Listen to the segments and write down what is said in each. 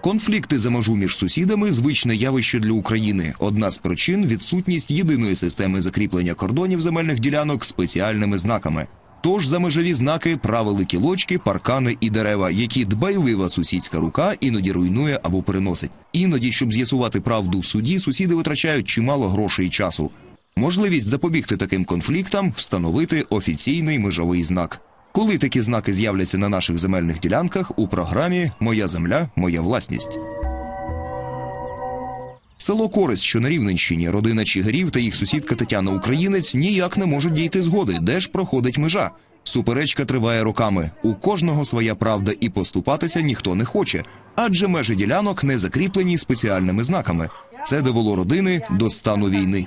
Конфлікти за межу між сусідами звичне явище для України. Одна з причин відсутність єдиної системи закріплення кордонів земельних ділянок спеціальними знаками. Тож за межові знаки правили кілочки, паркани і дерева, які дбайлива сусідська рука іноді руйнує або переносить. Іноді, щоб з'ясувати правду в суді, сусіди витрачають чимало грошей і часу. Можливість запобігти таким конфліктам встановити офіційний межовий знак. Коли такі знаки з'являться на наших земельних ділянках у програмі Моя земля, моя власність. Село Користь, що на Рівненщині, родина Чигарів та їх сусідка Тетяна Українець ніяк не можуть дійти згоди, де ж проходить межа. Суперечка триває роками. У кожного своя правда, і поступатися ніхто не хоче, адже межі ділянок не закріплені спеціальними знаками. Це довело родини до стану війни.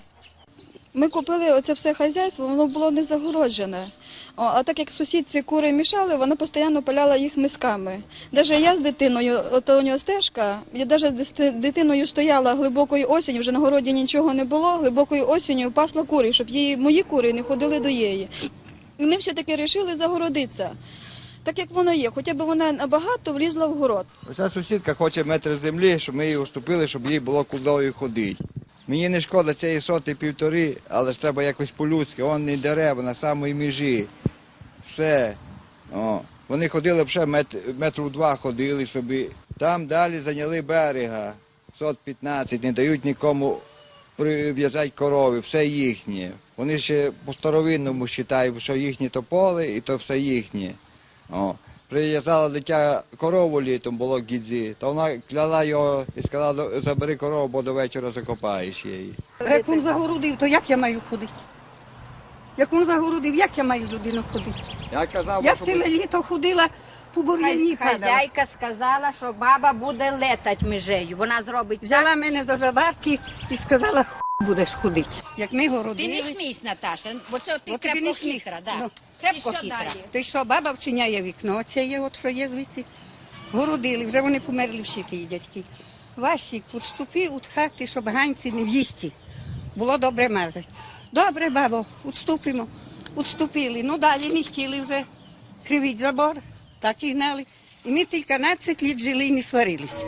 Ми купили оце все хазяйство, воно було не загороджене. А так як сусідці кури мішали, вона постійно паляла їх мисками. Даже я з дитиною, от у нього стежка, я навіть з дитиною стояла глибокою осінню, вже на городі нічого не було, глибокою осінню пасла кури, щоб її, мої кури не ходили до її. І ми все-таки вирішили загородитися. Так як воно є, хоча б вона набагато влізла в город. Оця сусідка хоче метр землі, щоб ми її уступили, щоб їй було куди ходити. Мені не шкода цієї соти півтори, але ж треба якось по-людськи. Он не дерева на самій межі. Все. О. Вони ходили вже мет, метрів два ходили собі. Там далі зайняли берега. Сот 15, не дають нікому прив'язати корови, все їхнє. Вони ще по-старовинному вважають, що їхні то поле і то все їхнє. О. Прив'язала дитя корову літом було гідзі, то вона кляла його і сказала, забери корову, бо до вечора закопаєш її. Як він загородив, то як я маю ходити? Як він загородив, як я маю людину ходити? Я казав, Я що ціле літо ходила по бур'яні Хазяйка сказала, що баба буде летать межею. Вона зробить так. Взяла мене за заварки і сказала, «Ху будеш ходити. Як ми Ти городили, не смійся, Наташа, бо це ти От тобі крепко сміх. хитра. Да. Ну. Крепко хитра. й що баба вчиняє вікно, оце є, от що є звідси. Городили, вже вони померли всі ті дядьки. Васік, відступи від хати, щоб ганці не в'їсти. Було добре мазати. Добре, бабо, відступимо. Відступили. Ну далі не хотіли вже кривіть забор, так і гнали. І ми тільки 15 літ жили і не сварилися.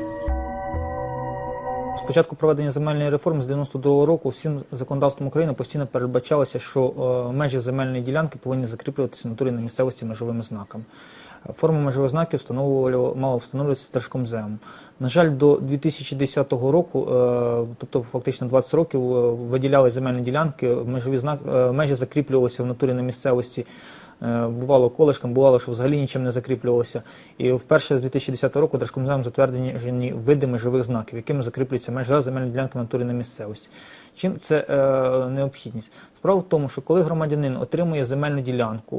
З початку проведення земельної реформи з 92-го року всім законодавством України постійно передбачалося, що е, межі земельної ділянки повинні закріплюватися натурі на місцевості межовими знаками. Форма межових знаків мала встановлюватися Держкомземом. На жаль, до 2010 року, е, тобто фактично 20 років, е, виділяли земельні ділянки, межові знак, межі закріплювалися в натурі на місцевості. Е, Бувало колишком, бувало, що взагалі нічим не закріплювалося. І вперше з 2010 року Держкомземом затверджені види межових знаків, якими закріплюється межа земельної ділянки на натурі на місцевості. Чим це е, необхідність? Справа в тому, що коли громадянин отримує земельну ділянку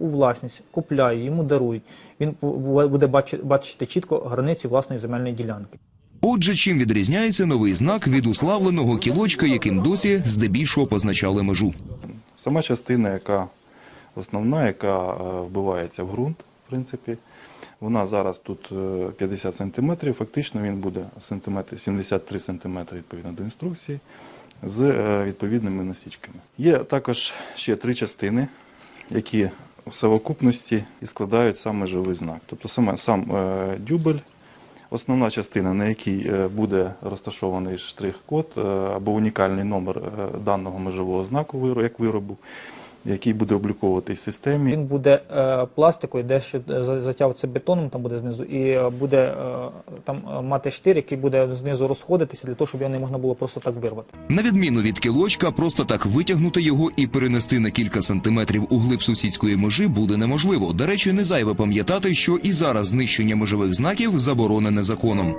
у власність, купляє, йому дарують, він бу- буде бачи- бачити чітко границі власної земельної ділянки. Отже, чим відрізняється новий знак від уславленого кілочка, яким досі здебільшого позначали межу. Сама частина, яка основна, яка е, вбивається в ґрунт, в принципі, вона зараз тут е, 50 см, фактично він буде 73 см відповідно до інструкції з е, відповідними насічками. Є також ще три частини, які в совокупності і складають сам межовий знак. Тобто саме, сам е, дюбель, Основна частина, на якій е, буде розташований штрих-код е, або унікальний номер е, даного межового знаку як виробу, який буде обліковуватись в системі. Він буде е, пластикою, дещо е, за- бетоном, там буде знизу, і е, буде е, там е, мати штир, який буде знизу розходитися для того, щоб його не можна було просто так вирвати. На відміну від кілочка, просто так витягнути його і перенести на кілька сантиметрів у глиб сусідської межі буде неможливо. До речі, не зайве пам'ятати, що і зараз знищення межових знаків заборонене законом.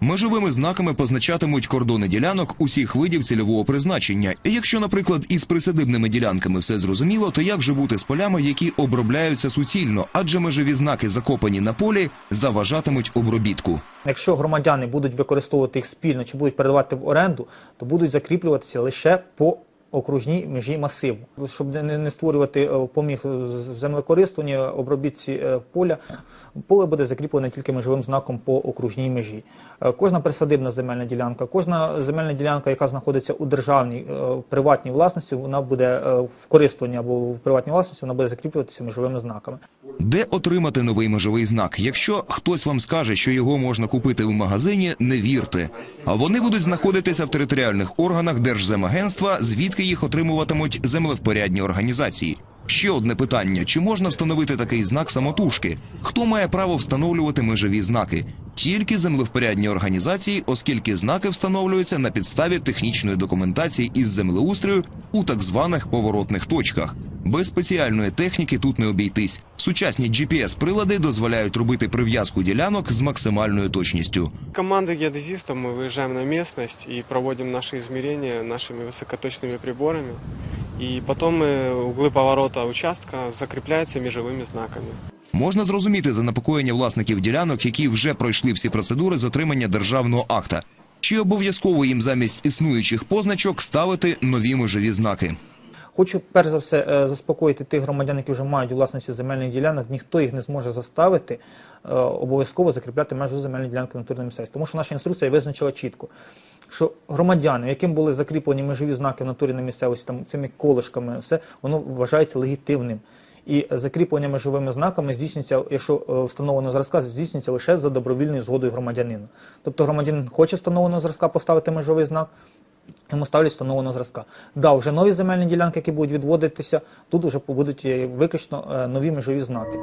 Межовими знаками позначатимуть кордони ділянок усіх видів цільового призначення. І якщо, наприклад, із присадибними ділянками все зрозуміло, то як же бути з полями, які обробляються суцільно, адже межові знаки, закопані на полі, заважатимуть обробітку. Якщо громадяни будуть використовувати їх спільно чи будуть передавати в оренду, то будуть закріплюватися лише по окружній межі масиву, щоб не, створювати е, поміг з- землекористуванні, обробітці е, поля. Поле буде закріплене тільки межовим знаком по окружній межі. Е, Кожна присадибна земельна ділянка, кожна земельна ділянка, яка знаходиться у державній приватній власності, вона буде в користуванні або в приватній власності, вона буде закріплюватися межовими знаками. Де отримати новий межовий знак? Якщо хтось вам скаже, що його можна купити в магазині, не вірте. А вони будуть знаходитися в територіальних органах Держземагентства, звідки їх отримуватимуть землевпорядні організації. Ще одне питання: чи можна встановити такий знак самотужки? Хто має право встановлювати межові знаки? Тільки землевпорядні організації, оскільки знаки встановлюються на підставі технічної документації із землеустрою у так званих поворотних точках. Без спеціальної техніки тут не обійтись. Сучасні GPS-прилади дозволяють робити прив'язку ділянок з максимальною точністю. Команда геодезистов мы выезжаем на местность и проводим наши измерения нашими высокоточными приборами. И потом э, углы поворота участка закрепляются межевыми знаками. Можна зрозуміти занепокоєння власників ділянок, які вже пройшли всі процедури з отримання державного акта. Чи обов'язково їм замість існуючих позначок ставити нові межові знаки? Хочу перш за все е, заспокоїти тих громадян, які вже мають у власності земельних ділянок. Ніхто їх не зможе заставити е, обов'язково закріпляти межу земельної ділянки натурної місцевості. Тому що наша інструкція визначила чітко, що громадяни, яким були закріплені межові знаки в натурі на місцевості, там цими колишками, все воно вважається легітимним. І закріплення межовими знаками здійснюється, якщо е, встановлено зразка, здійснюється лише за добровільною згодою громадянина. Тобто громадянин хоче встановленого зразка поставити межовий знак, йому ставлять встановленого зразка. Да, вже нові земельні ділянки, які будуть відводитися, тут вже будуть е, виключно е, нові межові знаки.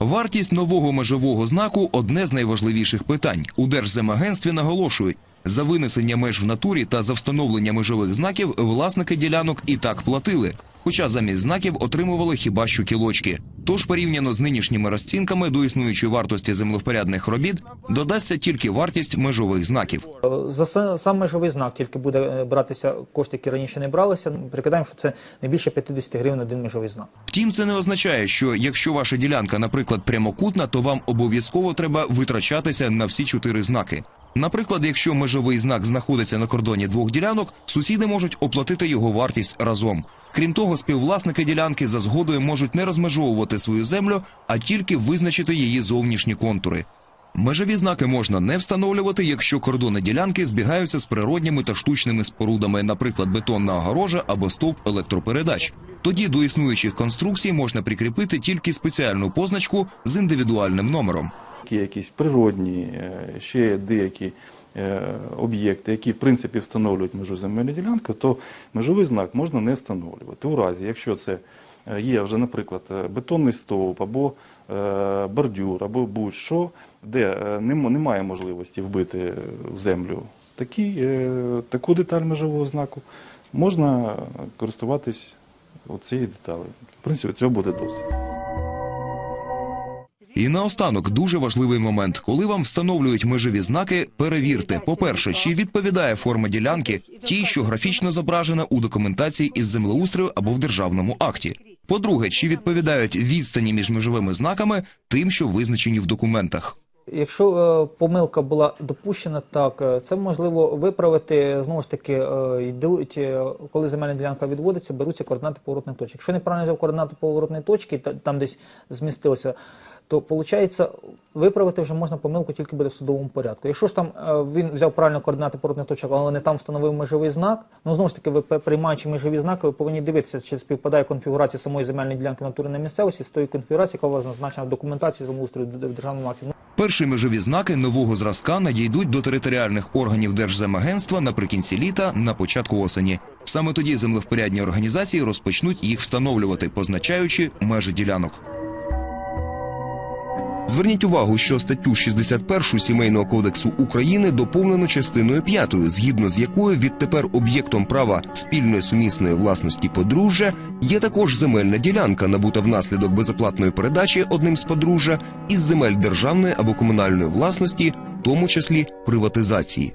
Вартість нового межового знаку одне з найважливіших питань. У Держземагентстві наголошують, за винесення меж в натурі та за встановлення межових знаків власники ділянок і так платили, хоча замість знаків отримували хіба що кілочки. Тож порівняно з нинішніми розцінками до існуючої вартості землевпорядних робіт додасться тільки вартість межових знаків. Е, За сам межовий знак тільки буде е, братися кошти, які раніше не бралися. Прикидаємо, що це не більше 50 гривень один межовий знак. Втім, це не означає, що якщо ваша ділянка, наприклад, прямокутна, то вам обов'язково треба витрачатися на всі чотири знаки. Наприклад, якщо межовий знак знаходиться на кордоні двох ділянок, сусіди можуть оплатити його вартість разом. Крім того, співвласники ділянки за згодою можуть не розмежовувати свою землю, а тільки визначити її зовнішні контури. Межові знаки можна не встановлювати, якщо кордони ділянки збігаються з природніми та штучними спорудами, наприклад, бетонна огорожа або стовп електропередач. Тоді до існуючих конструкцій можна прикріпити тільки спеціальну позначку з індивідуальним номером. Є якісь природні, е, ще деякі е, об'єкти, які в принципі встановлюють межу земельної ділянки, то межовий знак можна не встановлювати. У разі, якщо це е, є вже, наприклад, бетонний стовп або бордюр, або будь-що, де немає можливості вбити в землю такі, таку деталь межового знаку, можна користуватись цією деталею. В принципі, цього буде досить. І наостанок дуже важливий момент, коли вам встановлюють межові знаки, перевірте, по-перше, чи відповідає форма ділянки тій, що графічно зображена у документації із землеустрою або в державному акті. По-друге, чи відповідають відстані між межовими знаками тим, що визначені в документах. Якщо е, помилка була допущена, так е, це можливо виправити. Знову ж таки, е, йдуть, е, коли земельна ділянка відводиться, беруться координати поворотних точок. Якщо неправильно взяв координати поворотної точки, та- там десь змістилося, то виходить, виправити вже можна помилку тільки буде в судовому порядку. Якщо ж там е, він взяв правильно координати поворотних точок, але не там встановив межовий знак, ну знову ж таки, ви приймаючи межові знаки, ви повинні дивитися, чи співпадає конфігурація самої земельної ділянки натури на місцевості з тої конфігурації, яка у вас зазначена в документації землеустрою в державному акті. Перші межові знаки нового зразка надійдуть до територіальних органів Держземагентства наприкінці літа, на початку осені. Саме тоді землевпорядні організації розпочнуть їх встановлювати, позначаючи межі ділянок. Зверніть увагу, що статтю 61 Сімейного кодексу України доповнено частиною 5, згідно з якою відтепер об'єктом права спільної сумісної власності подружжя є також земельна ділянка, набута внаслідок безоплатної передачі одним з подружжя із земель державної або комунальної власності, в тому числі приватизації.